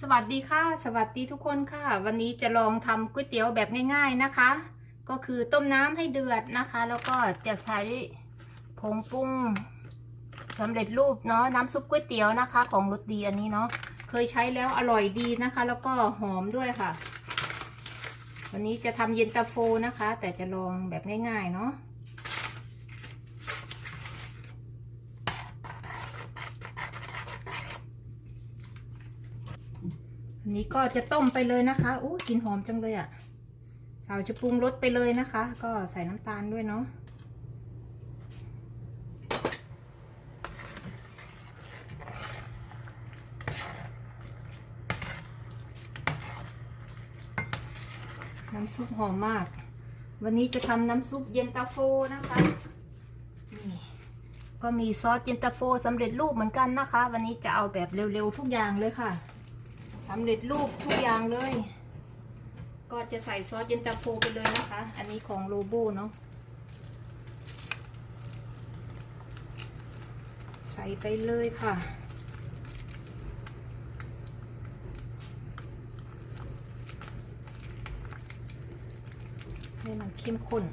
สวัสดีค่ะ สวัสดีทุกคนค่ะ วันนี้จะลองทำก๋วยเตี๋ยวแบบง่าย ๆนะคะ ก็คือต้มน้ำให้เดือดนะคะ แล้วก็จะใช้ผงปรุงสำเร็จรูปเนาะน้ำซุปก๋วยเตี๋ยวนะคะ ของรสดีอันนี้เนาะเคยใช้แล้วอร่อยดีนะคะ แล้วก็หอมด้วยค่ะ วันนี้จะทำเย็นตาโฟนะคะ แต่จะลองแบบง่าย ๆ เนาะ นนี้ก็จะต้มไปเลยนะคะอู้กลินหอมจังเลยอะ่ะสาวจะปรุงรสไปเลยนะคะ ก็ใส่น้ำตาลด้วยเนาะน้ำซุปหอมมาก วันนี้จะทำน้ำซุปเย็นตาโฟนะคะนี่ก็มีซอสเย็นตาโฟสำเร็จรูปเหมือนกันนะคะ วันนี้จะเอาแบบเร็วๆทุกอย่างเลยค่ะ สำเร็จรูปทุกอย่างเลย ก็จะใส่ซอสเย็นตาโฟไปเลยนะคะ อันนี้ของโลโบเนาะใส่ไปเลยค่ะให้มันเข้มข้น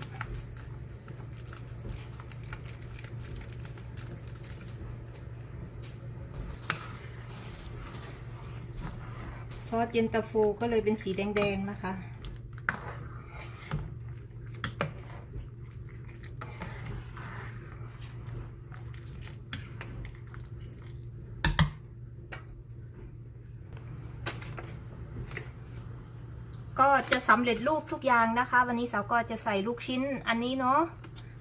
ซอสเย็นตาโฟก็เลยเป็นสีแดง ๆ นะคะ ก็จะสำเร็จรูปทุกอย่างนะคะ วันนี้สาวก็จะใส่ลูกชิ้นอันนี้เนาะ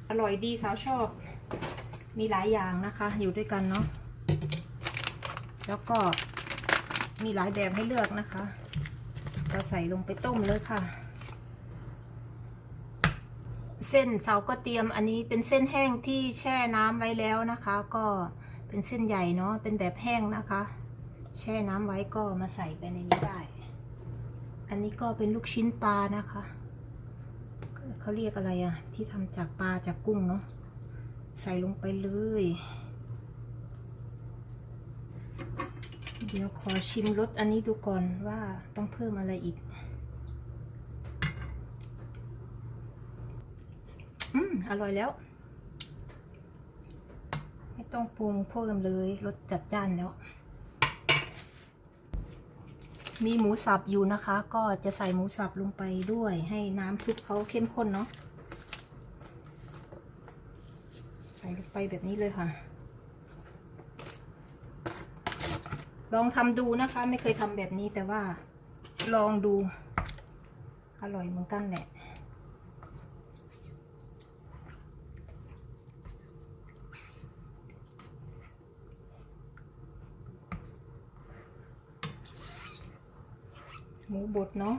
อร่อยดีสาวชอบ มีหลายอย่างนะคะ อยู่ด้วยกันเนาะแล้วก็ มีหลายแบบให้เลือกนะคะก็ใส่ลงไปต้มเลยค่ะ เส้นเสาก็เตรียมอันนี้เป็นเส้นแห้งที่แช่น้ำไว้แล้วนะคะ ก็เป็นเส้นใหญ่เนาะเป็นแบบแห้งนะคะ แช่น้ำไว้ก็มาใส่ไปในนี้ได้ อันนี้ก็เป็นลูกชิ้นปลานะคะเขาเรียกอะไรอะที่ทำจากปลาจากกุ้งเนาะใส่ลงไปเลย เดี๋ยวขอชิมรสอันนี้ดูก่อนว่าต้องเพิ่มอะไรอีก อืม อร่อยแล้ว ไม่ต้องปรุงเพิ่มเลยรสจัดจ้านแล้ว มีหมูสับอยู่นะคะ ก็จะใส่หมูสับลงไปด้วยให้น้ำซุปเขาเข้มข้นเนาะ ใส่ลงไปแบบนี้เลยค่ะ ลองทำดูนะคะ ไม่เคยทำแบบนี้แต่ว่าลองดู อร่อยเหมือนกันแหละหมูบดเนาะ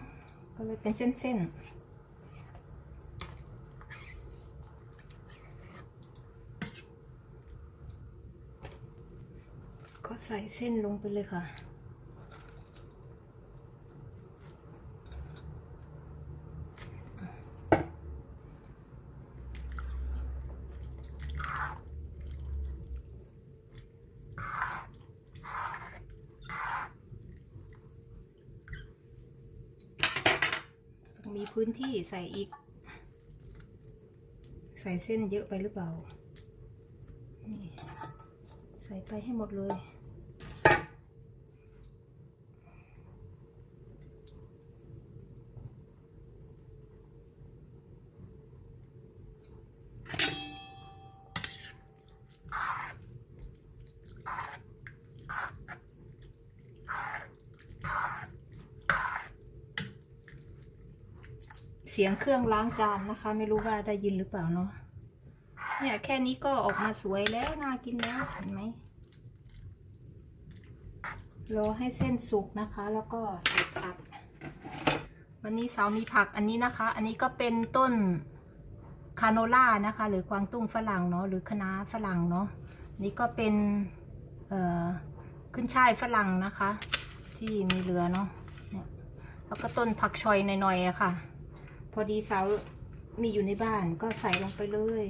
ก็เลยเป็นเส้นๆ ก็ใส่เส้นลงไปเลยค่ะ มีพื้นที่ใส่อีก ใส่เส้นเยอะไปหรือเปล่า นี่ใส่ไปให้หมดเลย เสียงเครื่องล้างจานนะคะ ไม่รู้ว่าได้ยินหรือเปล่าเนาะเนี่ยแค่นี้ก็ออกมาสวยแล้วน่ากินแล้วเห็นไหมรอให้เส้นสุกนะคะ แล้วก็ใส่ผัก วันนี้สาวมีผักอันนี้นะคะ อันนี้ก็เป็นต้นคาโนล่านะคะ หรือกวางตุ้งฝรั่งเนาะหรือคะน้าฝรั่งเนาะนี่ก็เป็นเอ่อขึ้นช่ายฝรั่งนะคะ ที่มีเหลือเนาะเนี่ยแล้วก็ต้นผักชอยหน่อยๆอะค่ะ พอดีเสามีอยู่ในบ้านก็ใส่ลงไปเลย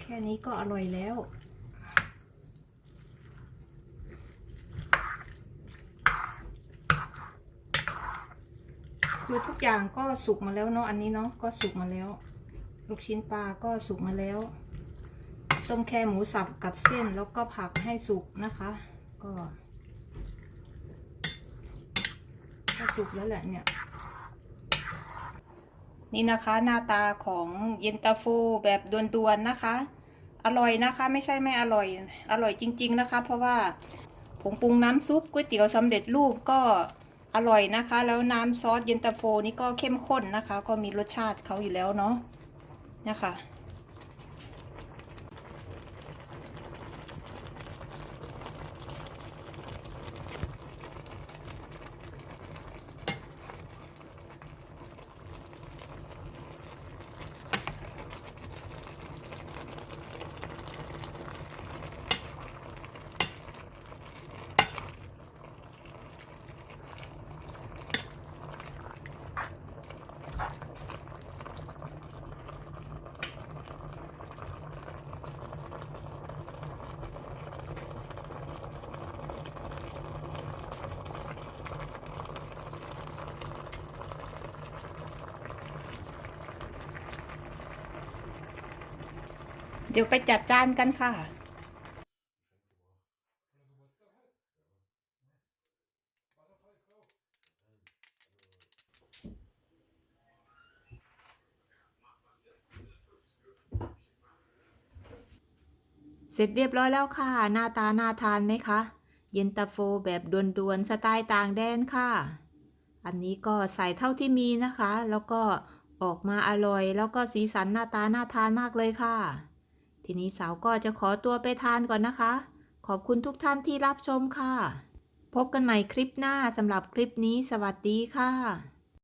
แค่นี้ก็อร่อยแล้ว คือทุกอย่างก็สุกมาแล้วเนาะอันนี้เนาะก็สุกมาแล้ว ลูกชิ้นปลาก็สุกมาแล้ว ต้มแค่หมูสับกับเส้นแล้วก็ผักให้สุกนะคะ ก็ก็สุกแล้วแหละเนี่ย นี่นะคะหน้าตาของเย็นตาโฟแบบดวนๆนะคะ อร่อยนะคะ ไม่ใช่ไม่อร่อย อร่อยจริง ๆนะคะ เพราะว่าผงปรุงน้ำซุปก๋วยเตี๋ยวสำเร็จรูปก็อร่อยนะคะ แล้วน้ำซอสเย็นตาโฟนี่ก็เข้มข้นนะคะ ก็มีรสชาติเขาอยู่แล้วเนาะ นะคะ เดี๋ยวไปจัดจานกันค่ะ เสร็จเรียบร้อยแล้วค่ะ หน้าตาน่าทานไหมคะ เย็นตาโฟแบบดวนๆ สไตล์ต่างแดนค่ะ อันนี้ก็ใส่เท่าที่มีนะคะ แล้วก็ออกมาอร่อย แล้วก็สีสันหน้าตาน่าทานมากเลยค่ะ ทีนี้สาวก็จะขอตัวไปทานก่อนนะคะ ขอบคุณทุกท่านที่รับชมค่ะ พบกันใหม่คลิปหน้าสำหรับคลิปนี้สวัสดีค่ะ